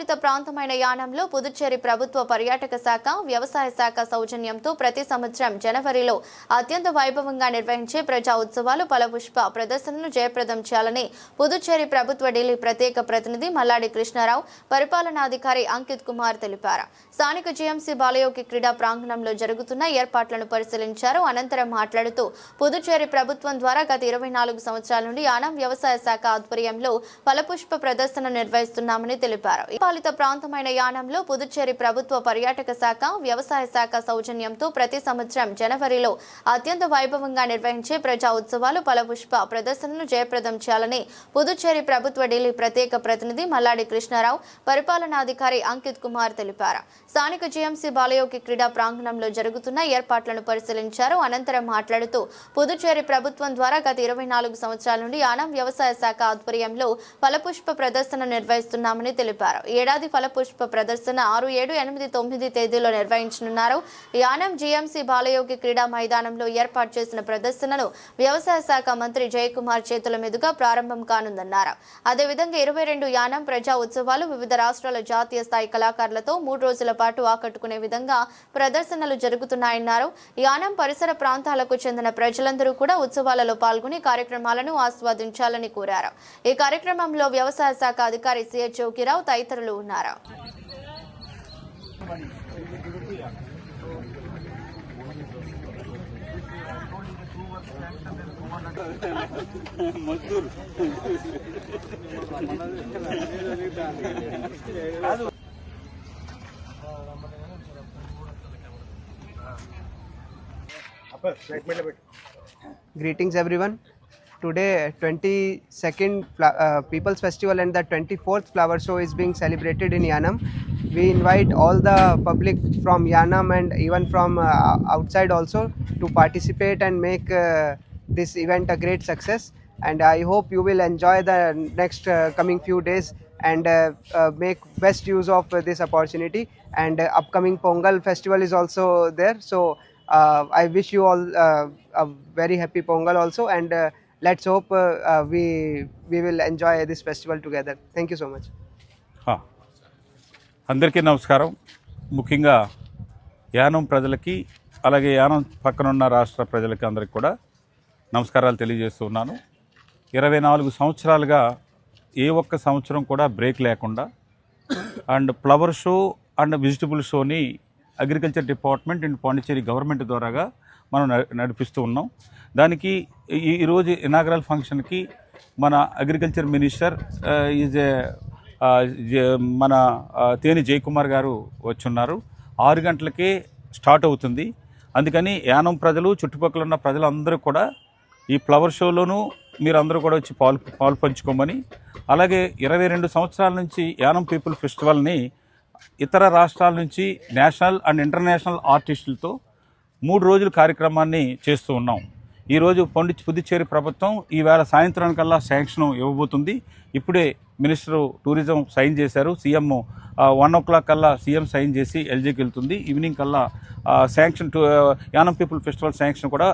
కేంద్రపాలిత ప్రాంతమైన యానంలో పుదుచ్చేరి ప్రభుత్వ పర్యాటక శాఖ వ్యవసాయ శాఖ సౌజన్యంతో ప్రతి సంవత్సరం జనవరిలో అత్యంత వైభవంగా నిర్వహించే ప్రజా ఉత్సవాలు ఫలపుష్ప ప్రదర్శనను జయప్రదం చేయాలని పుదుచ్చేరి ప్రభుత్వ ఢిల్లీ ప్రత్యేక ప్రతినిధి మల్లాడి కృష్ణారావు పరిపాలనాధికారి అంకిత్ కుమార్ తెలిపారు. స్థానిక జీఎంసీ బాలయోగి క్రీడా ప్రాంగణంలో జరుగుతున్న ఏర్పాట్లను పరిశీలించారు. అనంతరం మాట్లాడుతూ పుదుచ్చేరి ప్రభుత్వం ద్వారా గత ఇరవై నాలుగు సంవత్సరాల నుండి యానం వ్యవసాయ శాఖ ఆధ్వర్యంలో ఫలపుష్ప ప్రదర్శన నిర్వహిస్తున్నామని తెలిపారు. ఈ ప్రాంతమైన యానంలో పుదుచ్చేరి ప్రభుత్వ పర్యాటక శాఖ వ్యవసాయ శాఖ సౌజన్యంతో ప్రతి సంవత్సరం జనవరిలో అత్యంత వైభవంగా నిర్వహించే ప్రజా ఉత్సవాలు పలపుష్ప ప్రదర్శనను జయప్రదం చేయాలని పుదుచ్చేరి ప్రభుత్వ ఢిల్లీ ప్రత్యేక ప్రతినిధి మల్లాడి కృష్ణారావు పరిపాలనాధికారి అంకిత్ కుమార్ తెలిపారు. స్థానిక జీఎంసీ బాలయోగి క్రీడా ప్రాంగణంలో జరుగుతున్న ఏర్పాట్లను పరిశీలించారు. అనంతరం మాట్లాడుతూ పుదుచ్చేరి ప్రభుత్వం ద్వారా గత ఇరవై నాలుగు సంవత్సరాల నుండి యానం వ్యవసాయ శాఖ ఆధ్వర్యంలో ఫలపుష్ప ప్రదర్శన నిర్వహిస్తున్నామని తెలిపారు. ఈ ఏడాది ఫలపుష్ప ప్రదర్శన ఆరు ఏడు ఎనిమిది తొమ్మిది తేదీలో నిర్వహించనున్నారు. యానం జీఎంసీ బాలయోగి క్రీడా మైదానంలో ఏర్పాటు చేసిన ప్రదర్శనను వ్యవసాయ శాఖ మంత్రి జయకుమార్ చేతుల మీదుగా ప్రారంభం కానుందన్నారు. అదేవిధంగా ఇరవై రెండు యానం ప్రజా ఉత్సవాలు వివిధ రాష్ట్రాల జాతీయ స్థాయి కళాకారులతో మూడు రోజుల పాటు ఆకట్టుకునే విధంగా ప్రదర్శనలు జరుగుతున్నాయన్నారు. యానం పరిసర ప్రాంతాలకు చెందిన ప్రజలందరూ కూడా ఉత్సవాలలో పాల్గొని కార్యక్రమాలను ఆస్వాదించాలని కోరారు. ఈ కార్యక్రమంలో వ్యవసాయ శాఖ అధికారి సిహెచ్ జోగిరావు తదితరులు ఉన్నారు Greetings everyone. Today, 22nd uh, People's Festival and the 24th Flower Show is being celebrated in Yanam. We invite all the public from Yanam and even from uh, outside also to participate and make uh, this event a great success. And I hope you will enjoy the next uh, coming few days and uh, uh, make best use of this opportunity. And upcoming Pongal festival is also there. So uh, I wish you all uh, a very happy Pongal also, and uh, let's hope uh, we we we will enjoy this festival together. Thank you so much. అందరికీ నమస్కారం ముఖ్యంగా యానం ప్రజలకి అలాగే యానం పక్కనున్న రాష్ట్ర ప్రజలకి అందరికీ కూడా నమస్కారాలు తెలియజేస్తూ ఉన్నాను ఇరవై నాలుగు సంవత్సరాలుగా ఏ ఒక్క సంవత్సరం కూడా బ్రేక్ లేకుండా and flower show and vegetable షోని agriculture department and Pondicherry government ద్వారాగా మనం న- నడిపిస్తూ ఉన్నాం. దానికి ఈ ఈరోజు ఇనాగరల్ ఫంక్షన్కి మన అగ్రికల్చర్ మినిస్టర్ ఈజ్ మన తేని జయకుమార్ గారు వచ్చున్నారు. ఆరు గంటలకే స్టార్ట్ అవుతుంది. అందుకని యానం ప్రజలు చుట్టుపక్కల ఉన్న ప్రజలందరూ కూడా ఈ ఫ్లవర్ షోలోనూ మీరందరూ కూడా వచ్చి పాలు పాలు పంచుకోమని అలాగే ఇరవై రెండు సంవత్సరాల నుంచి యానం పీపుల్ ఫెస్టివల్ని ఇతర రాష్ట్రాల నుంచి నేషనల్ అండ్ ఇంటర్నేషనల్ ఆర్టిస్టులతో మూడు రోజుల కార్యక్రమాన్ని చేస్తూ ఉన్నాం. ఈరోజు పండి పుదుచ్చేరి ప్రభుత్వం ఈవేళ సాయంత్రానికల్లా శాంక్షన్ ఇవ్వబోతుంది. ఇప్పుడే మినిస్టర్ టూరిజం సైన్ చేశారు. సీఎం వన్ ఓ క్లాక్ కల్లా సీఎం సైన్ చేసి ఎల్జీకి వెళ్తుంది. ఈవినింగ్ కల్లా sanction to Yanam people festival sanction కూడా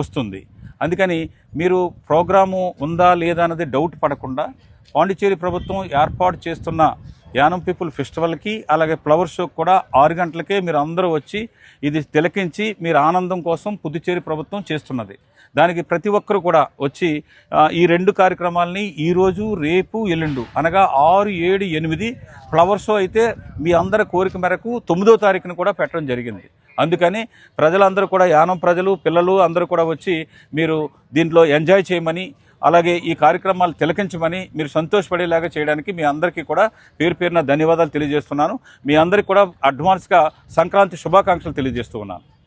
వస్తుంది. అందుకని మీరు ప్రోగ్రాము ఉందా లేదా అన్నది డౌట్ పడకుండా పాండిచ్చేరి ప్రభుత్వం ఏర్పాటు చేస్తున్న యానం పీపుల్ ఫెస్టివల్కి అలాగే ఫ్లవర్ షోకి కూడా ఆరు గంటలకే మీరు అందరూ వచ్చి ఇది తిలకించి మీరు ఆనందం కోసం పుదుచ్చేరి ప్రభుత్వం చేస్తున్నది. దానికి ప్రతి ఒక్కరు కూడా వచ్చి ఈ రెండు కార్యక్రమాలని ఈరోజు రేపు ఎల్లుండు అనగా ఆరు ఏడు ఎనిమిది ఫ్లవర్ షో అయితే మీ అందరి కోరిక మేరకు తొమ్మిదో తారీఖున కూడా పెట్టడం జరిగింది. అందుకని ప్రజలందరూ కూడా యానం ప్రజలు పిల్లలు అందరూ కూడా వచ్చి మీరు దీంట్లో ఎంజాయ్ చేయమని అలాగే ఈ కార్యక్రమాలు తిలకించమని మీరు సంతోషపడేలాగా చేయడానికి మీ అందరికీ కూడా పేరు పేరున ధన్యవాదాలు తెలియజేస్తున్నాను. మీ అందరికీ కూడా అడ్వాన్స్గా సంక్రాంతి శుభాకాంక్షలు తెలియజేస్తూ ఉన్నాను.